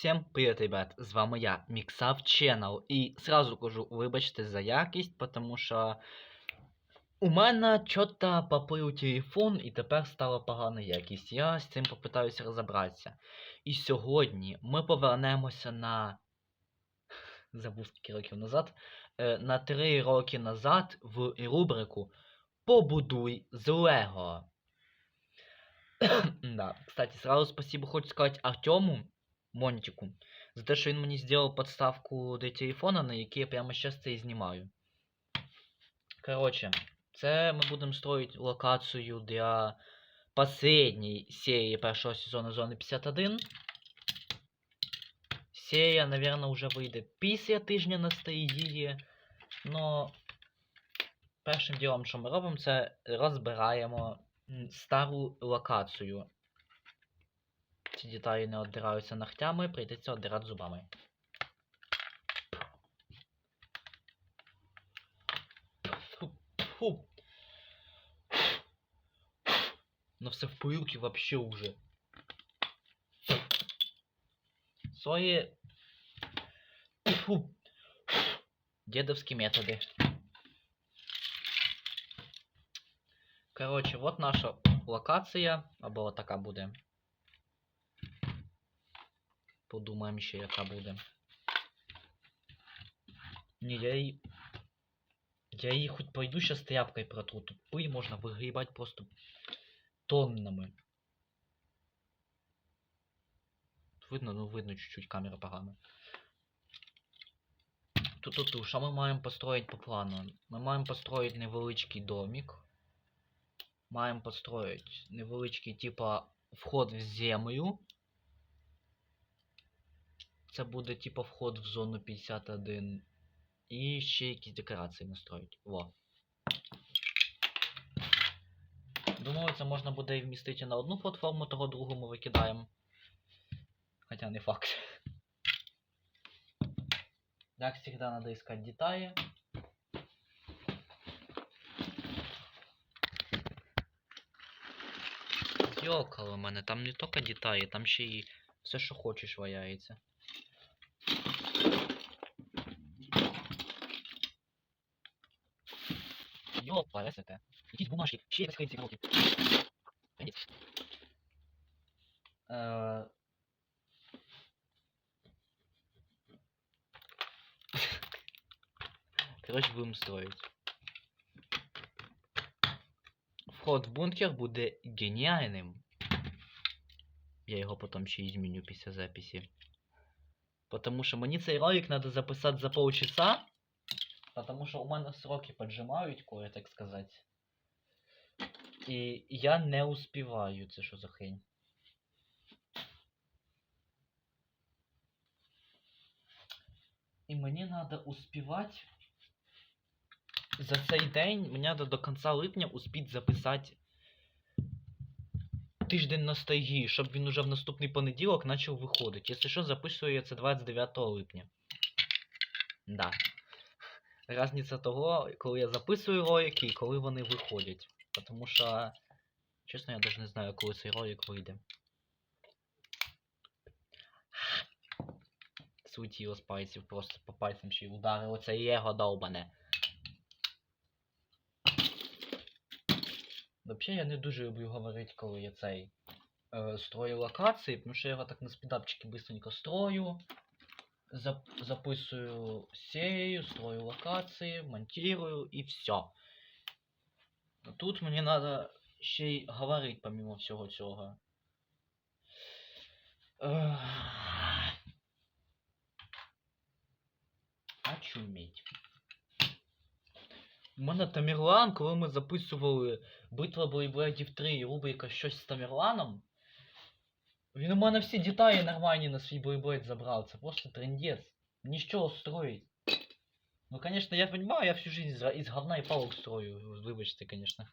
Всім привіт, ребят! З вами я, Mixup Channel. І сразу кажу, вибачте за якість, тому що у мене чого-то поплив телефон і тепер стала погана якість. Я з цим попитаюся розібратися. І сьогодні ми повернемося на. Забув скільки років назад. Е, на 3 роки назад в рубрику Побудуй з Лего. да. Кстати, сразу спасибо хочу сказать Артему Монтику за те, що він мені зробив подставку для телефона, на якій я прямо зараз це і знімаю. Короче, це ми будемо строїти локацію для последней серії першого сезону Зони 51. Серія, наверное, уже вийде після тижня на ностальгії. Но першим ділом, що ми робимо, це розбираємо стару локацію. Ці деталі не оддираються ногтями, прийдеться оддирати зубами. Фу. Но все в пылке вообще уже. Свои фу, дедовские методы. Короче, вот наша локація, або така буде. Подумаємо ще, яка буде. Ні, я її. Я її хоч пойду щас тряпкою протру. Тут пиль можна вигрібати просто тоннами. Видно, ну видно чуть-чуть камера погано. Тут, тут, тут, що ми маємо построїти по плану? Ми маємо построїти невеличкий домик. Маємо построїти невеличкий, типа, вход в землю. Це буде типа вход в зону 51. І ще якісь декорації настроїть. Во. Думаю, це можна буде і вмістити на одну платформу, того другу ми викидаємо. Хоча не факт. Як завжди, надо искать детали. Йокало мене, там не тільки деталі, там ще і все, що хочеш, валяється. Йопа, это. Якісь бумажки, ще якась хрень ці Конець. Е, Короче, будемо строить. Вход в бункер буде геніальним. Я його потім ще і зміню записі. Потому що мені цей ролик треба записати за полчаса. Потому що у мене сроки поджимають, кое так сказати. І я не успіваю. Це що за хрень? І мені треба успівати. За цей день мені треба до кінця липня успіти записати тиждень ностальгії, щоб він уже в наступний понеділок почав виходити. Якщо що, записую я це 29 липня. Да. Разниця того, коли я записую ролики і коли вони виходять. Тому що, чесно, я навіть не знаю, коли цей ролик вийде. Слетіло з пальців, просто по пальцям ще й ударило це його довбане. Взагалі я не дуже люблю говорити, коли я цей е, строю локації, тому що я його так на спідапчики быстренько строю. Зап записую серію, строю локації, монтирую і все. Тут мені треба ще й говорити помимо всього цього. Очуметь. У мене Тамірлан, коли ми записували Битва Блейблейдів 3 і рубрика щось з Тамірланом. Він у мене всі деталі нормальні на свій Блейблейд забрав. Це просто трендець. Нічого строїть. Ну, конечно, я понимаю, я всю жизнь из, из говна и палок строю. Вибачте, конечно.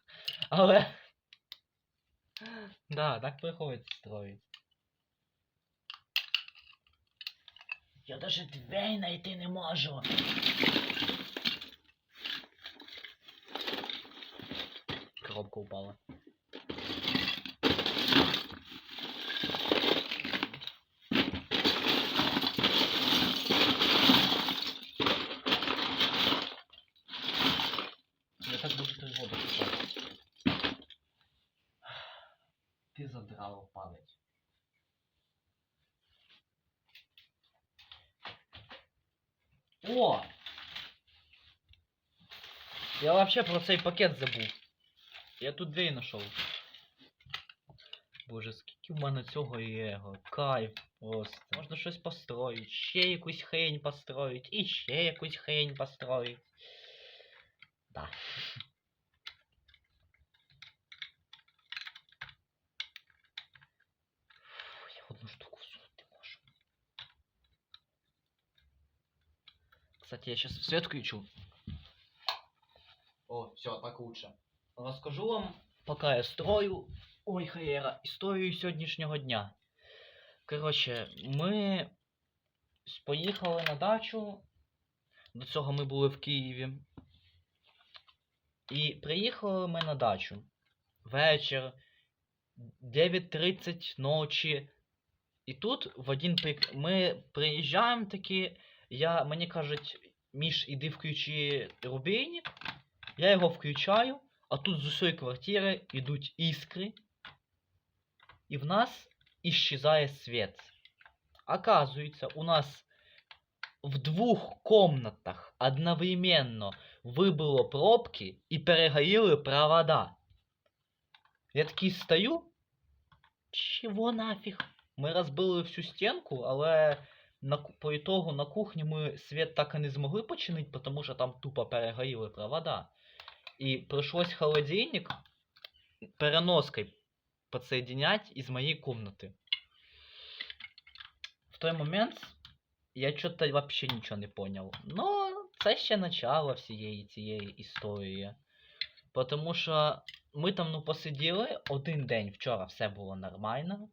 Але. Да, так приходится строить. Я даже дверь найти не можу. Коробка упала. ти задрав пам'ять. О! Я вообще про цей пакет забув. Я тут дві знайшов. Боже, скільки в мене цього є. Кайф просто. Можна щось построїть, ще якусь хрень построїть, і ще якусь хрень построїть. Да. Кстати, я сейчас свет включу. О, все, так лучше. Розкажу вам, пока я строю. Ой, хаєра, історію сьогоднішнього дня. Коротше, ми поїхали на дачу. До цього ми були в Києві. І приїхали ми на дачу. Вечір. 9.30 ночі. І тут в один прик... ми приїжджаємо таки. Я, мені кажуть, Міш, іди включи рубейник. Я його включаю, а тут з усієї квартири йдуть іскри. І в нас исчезає світ. Оказується, у нас в двох комнатах одновременно вибило пробки і перегоріли провода. Я такий стою. Чого нафіг? Ми розбили всю стінку, але на, по ітогу на кухні ми світ так і не змогли починити, тому що там тупо перегоріли провода. І прийшлось холодильник переноской подсоединять из моей комнаты. В той момент я что-то вообще нічого не понял. Но це ще начало всієї цієї історії. Потому що ми там ну посиділи один день вчора все було нормально.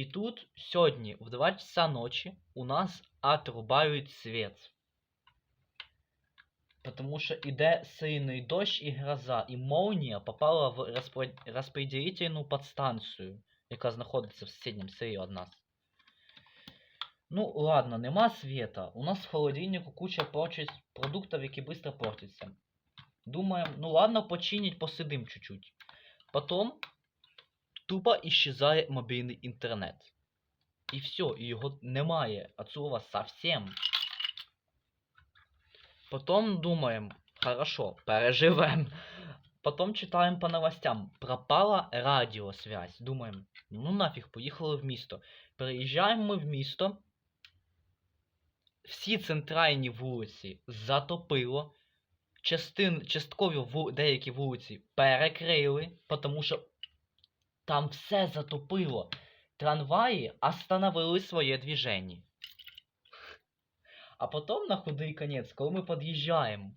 І тут сьогодні в 2 часа ночі у нас отрубають світ. Потому що іде сильний дощ і гроза, і молнія попала в розподілительну подстанцію, яка знаходиться в сусідньому селі від нас. Ну, ладно, нема света. У нас в холодильнику куча прочих продуктів, які швидко портяться. Ну ладно, починить, посидим чуть-чуть. Потом тупо исчезає мобільний інтернет. І все, і його немає. От слова совсем. Потом думаем, хорошо, переживем. Потом читаем по новостям. Пропала радіосвязь. Думаем, ну нафіг, поїхали в місто. Приїжджаємо ми в місто. Всі центральні вулиці затопило. Частин, часткові ву, деякі вулиці перекрили, тому що там все затопило. Трамваї остановили своє движення. А потом на худий конець, коли ми під'їжджаємо,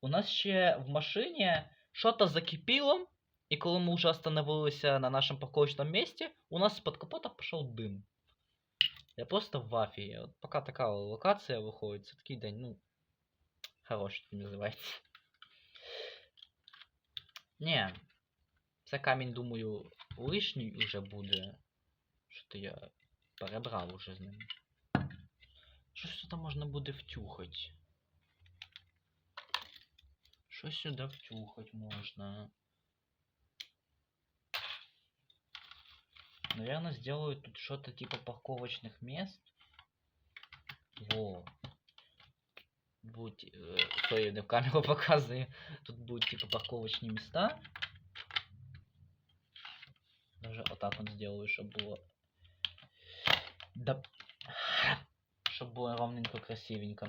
у нас ще в машині що-то закипіло, і коли ми вже остановилися на нашому парковочному місці, у нас з-під капота пішов дим. Я просто в афії. От поки така локація виходить, це такий день, ну. Хороший такий називається. Ні. Це камінь, думаю, лишній уже буде. Що-то я перебрав уже з ним. Що сюди можна буде втюхать? Що сюди втюхать можна? Наверное, сделаю тут что-то типа парковочных мест. Во. Будь, э, стой, я в камеру показываю. Тут будут типа парковочные места Даже вот так вот сделаю, чтобы было. Да. Щоб було ровненько красивенько.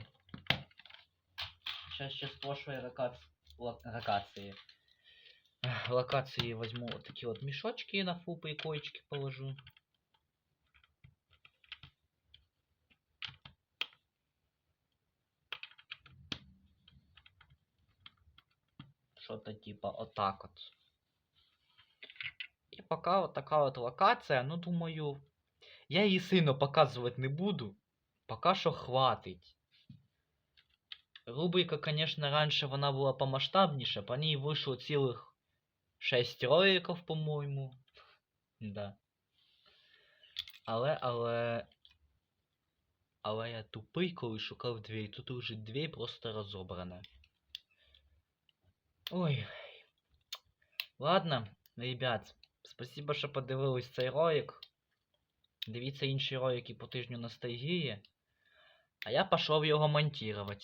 Сейчас ще спрошу локації. Локації. Ех, Локації возьму вот такие вот мешочки на фупы и коечки положу. Что-то типа вот так вот. І поки вот така от локація, ну думаю, я її сильно показувати не буду. Пока що хватить. Рубрика, конечно, раньше вона була помасштабніша, по ній вийшло цілих 6 роликів, по-моєму. Да. Але, але. Але я тупий, коли шукав двері. Тут уже двері просто розобрана. Ой. Ладно, ребят. Спасибо, що подивились цей ролик. Дивіться інші ролики по тижню ностальгії. А я пішов його монтувати.